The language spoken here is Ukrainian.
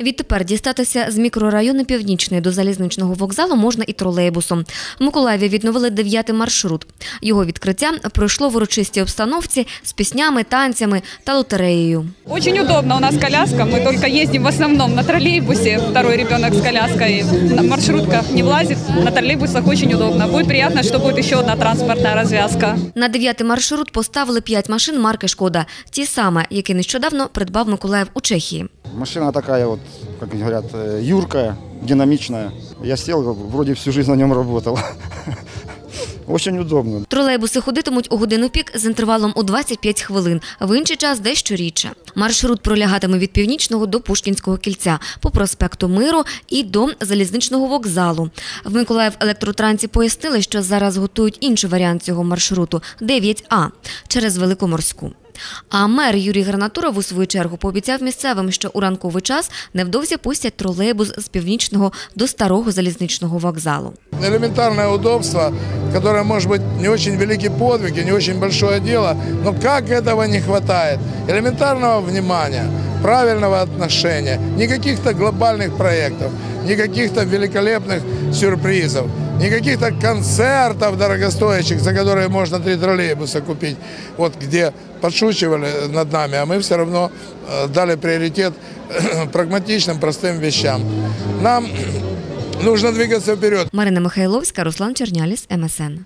Відтепер дістатися з мікрорайону Північний до залізничного вокзалу можна і тролейбусом. В Миколаєві відновили дев'ятий маршрут. Його відкриття пройшло в урочистій обстановці з піснями, танцями та лотереєю. Очень удобно у нас коляска. Мы только ездим в основном на троллейбусе. Второй ребенок с коляской. На маршрутках не влазит. На троллейбусах очень удобно. Будет приятно, что будет еще одна транспортная развязка. На дев'ятий маршрут поставили п'ять машин марки Шкода, ті саме, які нещодавно придбав Миколаїв у Чехії. Машина такая вот, как говорят, э, юркая, динамичная. Я сел, вроде всю жизнь на нем работал. Очень удобно. Тролейбуси ходитимуть у годину пік з інтервалом у 25 хвилин, в інший час дещо рідше. Маршрут пролягатиме від північного до Пушкінського кільця, по проспекту Миру і до залізничного вокзалу. В Миколаїв електротрансі пояснили, що зараз готують інший варіант цього маршруту 9А через Великоморську. А мер Юрій Гранатуров у свою чергу пообіцяв місцевим, що у ранковий час невдовзі пустять тролейбус з північного до старого залізничного вокзалу. элементарное удобство, которое может быть не очень великий подвиг и не очень большое дело, но как этого не хватает? Элементарного внимания, правильного отношения, не каких-то глобальных проектов, не каких-то великолепных сюрпризов, не каких-то концертов дорогостоящих, за которые можно три троллейбуса купить, вот где подшучивали над нами, а мы все равно э, дали приоритет прагматичным, простым вещам. Нам нужно двигаться вперед. Марина Михайловська, Руслан Черняліс, МСН.